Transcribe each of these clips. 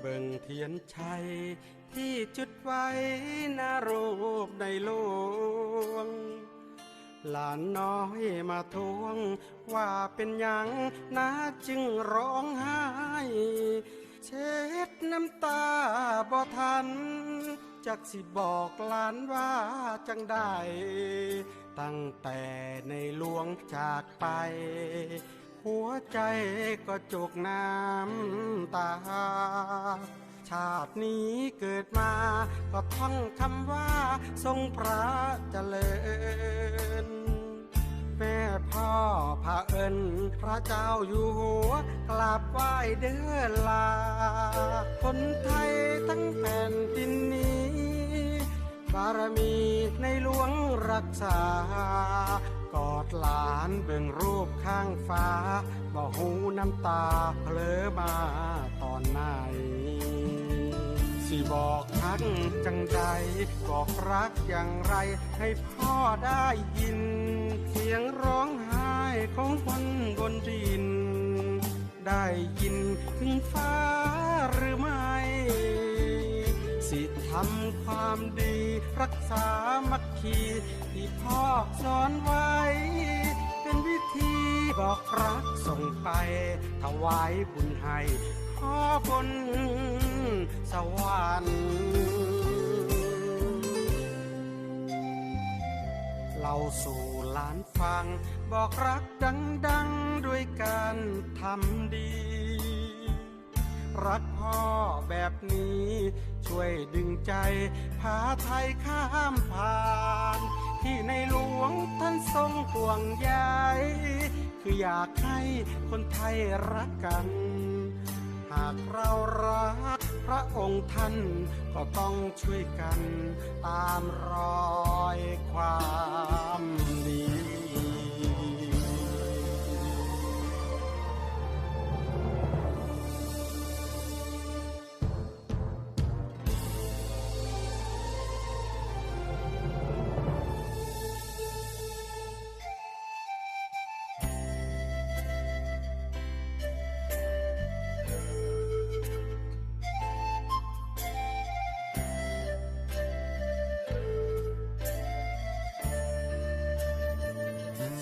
เบิ่งเทียนชัย ที่จุดไว้นารูปในหลวง หลานน้อยมาทวง ว่าเป็นหยังนาจึงร้องไห้ เช็ดน้ำตาบ่ทัน จักสิบอกหลานว่าจังได้ ตั้งแต่ในหลวงจากไป หัวใจก็จุกน้ำตา ชาตินี้เกิดมา ก็ท่องคำว่าทรงพระเจริญ แม่พ่อพาเอิญพระเจ้าอยู่หัวกราบไหว้เด้อลา คนไทยทั้งแผ่นดินนี้ บารมีในหลวงรักษา กอดหลานเบิ่งรูปข้างฟ้าบ่หูน้ำตาเพลอมาตอนไหน สิบอกทักจังใดบอกรักอย่างไรให้พ่อได้ยิน เสียงร้องไห้ของคนบนดิน ได้ยินถึงฟ้าหรือไม่ สิทำความดีรั กษามัคคีที่พ่อสอนไว้ เป็นวิธีบอกรักส่งไปถวายบุญให้พ่อบนสวรรค์เราสู่หลานฟัง บอกรักดังๆด้วยการทำดี รักพ่อแบบนี้ ช่วยดึงใจ พาไทยข้ามผ่าน ที่ในหลวงท่านทรงห่วงใยคืออยากให้คนไทยรักกัน หากเรารักพระองค์ท่านก็ต้องช่วยกัน ตามรอยความดี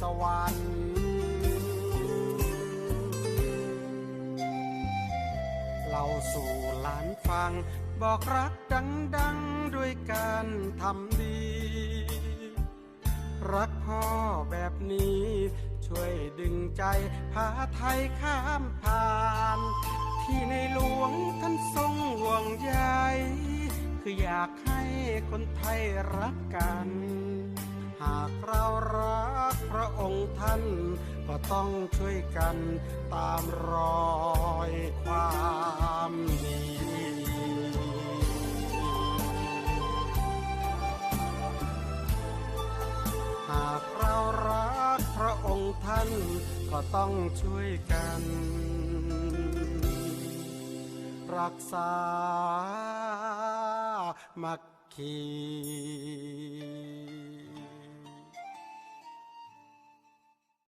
สวรรค์เราสู่หลานฟัง บอกรักดังๆด้วยการทำดี รักพ่อแบบนี้ ช่วยดึงใจพาไทยข้ามผ่าน ที่ในหลวงท่านทรงห่วงใยคืออยากให้คนไทยรักกัน หากเรารัก องค์ท่าน ก็ต้องช่วยกันตามรอยความดีหากเรารักพระองค์ท่าน ก็ต้องช่วยกัน รักษามัคคี